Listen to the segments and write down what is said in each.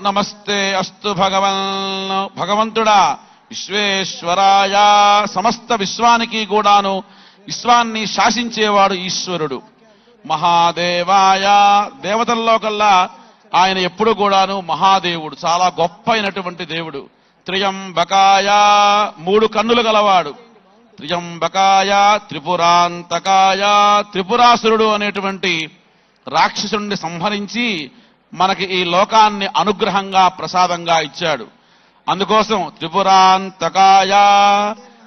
నమస్తే అస్తు భగవన్ భగవంతుడా విశ్వేశ్వరాయ సమస్త విశ్వానికి కూడాను విశ్వాన్ని శాసించేవాడు ఈశ్వరుడు. మహాదేవాయ దేవతల్లో కల్లా ఆయన ఎప్పుడు కూడాను మహాదేవుడు చాలా గొప్ప అయినటువంటి దేవుడు. త్రియంబకాయ మూడు కన్నులు గలవాడు. త్రియంబకాయ త్రిపురాంతకాయ త్రిపురాసురుడు అనేటువంటి రాక్షసుడిని సంహరించి మనకి ఈ లోకాన్ని అనుగ్రహంగా ప్రసాదంగా ఇచ్చాడు. అందుకోసం త్రిపురాంతకాయ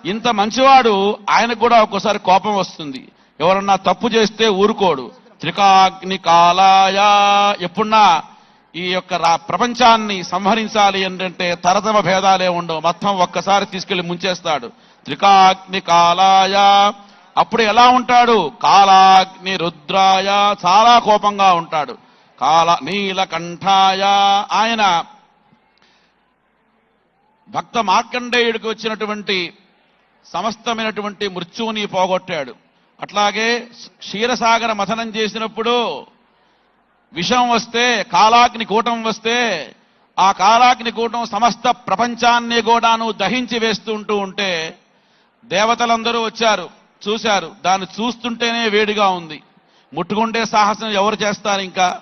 ఇంత మంచివాడు ఆయనకు కూడా ఒక్కోసారి కోపం వస్తుంది. ఎవరన్నా తప్పు చేస్తే ఊరుకోడు. త్రికాగ్ని కాలాయ ఎప్పుడన్నా ఈ యొక్క ప్రపంచాన్ని సంహరించాలి ఏంటంటే తరతమ భేదాలే ఉండవు. మొత్తం ఒక్కసారి తీసుకెళ్ళి ముంచేస్తాడు. త్రికాగ్ని కాలాయ అప్పుడు ఎలా ఉంటాడు? కాలాగ్ని రుద్రాయ చాలా కోపంగా ఉంటాడు. కాల నీలకంఠాయ ఆయన భక్త మార్కండేయుడికి వచ్చినటువంటి సమస్తమైనటువంటి మృత్యువుని పోగొట్టాడు. అట్లాగే క్షీరసాగర మథనం చేసినప్పుడు విషం వస్తే కాలాగ్ని కూటం వస్తే ఆ కాలాగ్ని కూటం సమస్త ప్రపంచాన్ని కూడాను దహించి వేస్తుంటూ ఉంటే దేవతలందరూ వచ్చారు చూశారు. దాన్ని చూస్తుంటేనే వేడిగా ఉంది. ముట్టుకుంటే సాహసం ఎవరు చేస్తారు ఇంకా?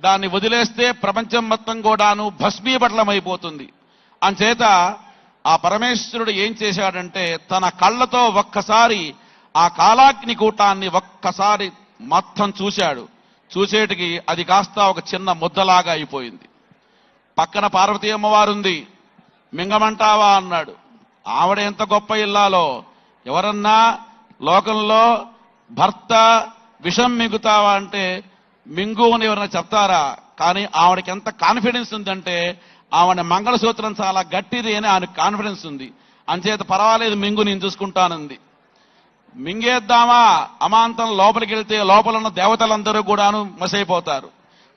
దాన్ని వదిలేస్తే ప్రపంచం మొత్తం కూడాను భస్మీపట్లమైపోతుంది అంచేత ఆ పరమేశ్వరుడు ఏం చేశాడంటే తన కళ్ళతో ఒక్కసారి ఆ కాలాగ్ని కూటాన్ని ఒక్కసారి మొత్తం చూశాడు. చూసేటికి అది కాస్త ఒక చిన్న ముద్దలాగా అయిపోయింది. పక్కన పార్వతీ అమ్మవారు ఉంది మింగమంటావా అన్నాడు. ఆవిడ ఎంత గొప్ప ఇల్లాలో. ఎవరన్నా లోకంలో భర్త విషం మింగుతావా అంటే మింగు అని ఎవరైనా చెప్తారా? కానీ ఆవిడకి ఎంత కాన్ఫిడెన్స్ ఉందంటే ఆవిడ మంగళసూత్రం చాలా గట్టిది అని ఆమె కాన్ఫిడెన్స్ ఉంది. అంచేత పర్వాలేదు మింగు నేను చూసుకుంటానంది. మింగేద్దామా? అమాంతం లోపలికి వెళ్తే లోపల ఉన్న దేవతలందరూ కూడాను మసైపోతారు.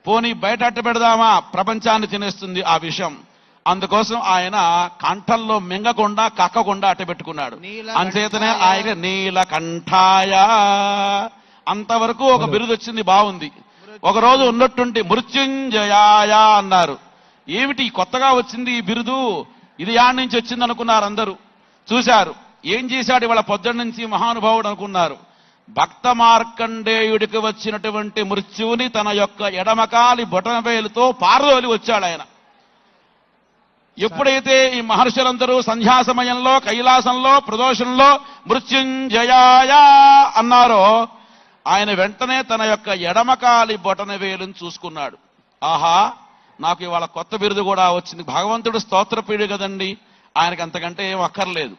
పోనీ బయట అట్ట పెడదామా? ప్రపంచాన్ని తినేస్తుంది ఆ విషయం అందుకోసం ఆయన కంఠంలో మింగకుండా కక్కకుండా అట్ట పెట్టుకున్నాడు. అంచేతనే ఆయన నీలకంఠాయ. అంతవరకు ఒక బిరుదు వచ్చింది బాగుంది ఒక రోజు ఉన్నట్టుండి మృత్యుంజయాయ అన్నారు. ఏమిటి కొత్తగా వచ్చింది ఈ బిరుదు? ఇది యాడ్ నుంచి వచ్చింది అనుకున్నారు అందరూ. చూశారు. ఏం చేశాడు ఇవాళ పొద్దున్న నుంచి మహానుభావుడు అనుకున్నారు. భక్త మార్కండేయుడికి వచ్చినటువంటి మృత్యువుని తన యొక్క ఎడమకాలి బొటనవేలుతో పారదోలి వచ్చాడు ఆయన ఎప్పుడైతే ఈ మహర్షులందరూ సంధ్యా సమయంలో కైలాసంలో ప్రదోషంలో మృత్యుంజయాయ అన్నారో ఆయన వెంటనే తన యొక్క ఎడమకాలి బొటన వేలుని చూసుకున్నాడు. ఆహా నాకు ఇవాళ కొత్త బిరుదు కూడా వచ్చింది. భగవంతుడు స్తోత్రపీడు కదండి. ఆయనకి అంతకంటే ఏం అక్కర్లేదు.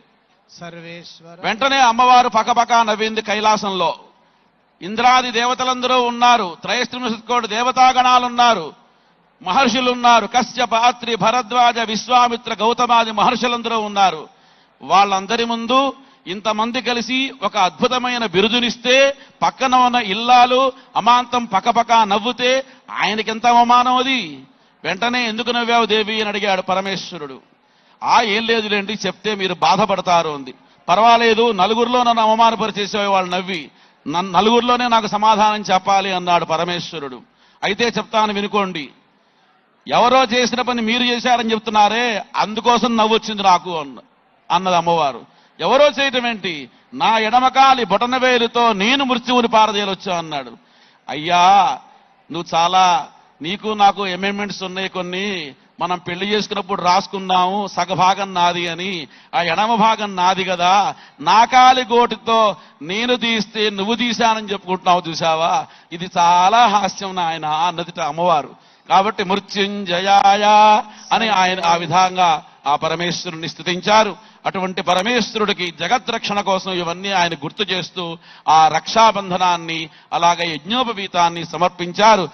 సర్వేశ్వర వెంటనే అమ్మవారు పకపక నవ్వింది కైలాసంలో. ఇంద్రాది దేవతలందరూ ఉన్నారు. త్రయస్త్రిమశత్కోటి దేవతాగణాలున్నారు. మహర్షులున్నారు. కశ్యప అత్రి భరద్వాజ విశ్వామిత్ర గౌతమాది మహర్షులందరూ ఉన్నారు. వాళ్ళందరి ముందు ఇంతమంది కలిసి ఒక అద్భుతమైన బిరుదునిస్తే పక్కన ఉన్న ఇల్లాలు అమాంతం పకపక నవ్వుతే ఆయనకెంత అవమానం అది? వెంటనే ఎందుకు నవ్వావు దేవి అని అడిగాడు పరమేశ్వరుడు. ఆ ఏం లేదులేండి చెప్తే మీరు బాధపడతారు అంది. పర్వాలేదు నలుగురిలో నన్ను అవమానపరిచేసే వాళ్ళు నవ్వి నలుగురిలోనే నాకు సమాధానం చెప్పాలి అన్నాడు పరమేశ్వరుడు. అయితే చెప్తాను వినుకోండి. ఎవరో చేసిన పని మీరు చేశారని చెప్తున్నారే అందుకోసం నవ్వొచ్చింది నాకు అన్న అన్నది అమ్మవారు. ఎవరో చేయటం ఏంటి? నా ఎడమకాలి బొటనవేలుతో నేను మృత్యువుని పారదేయలొచ్చా అన్నాడు. అయ్యా నువ్వు చాలా నీకు నాకు అమెండ్మెంట్స్ ఉన్నాయి కొన్ని. మనం పెళ్ళి చేసుకున్నప్పుడు రాసుకున్నాము సగభాగం నాది అని. ఆ ఎడమ భాగం నాది కదా. నా కాలి గోటితో నేను తీస్తే నువ్వు తీశానని చెప్పుకుంటున్నావు చూసావా ఇది చాలా హాస్యం ఆయన అన్నది అమ్మవారు. కాబట్టి మృత్యుంజయాయ అని ఆయన ఆ విధంగా ఆ పరమేశ్వరుని స్థుతించారు అటువంటి పరమేశ్వరుడికి జగద్రక్షణ కోసం ఇవన్నీ ఆయన గుర్తు చేస్తూ ఆ రక్షాబంధనాన్ని అలాగే యజ్ఞోపవీతాన్ని సమర్పించారు.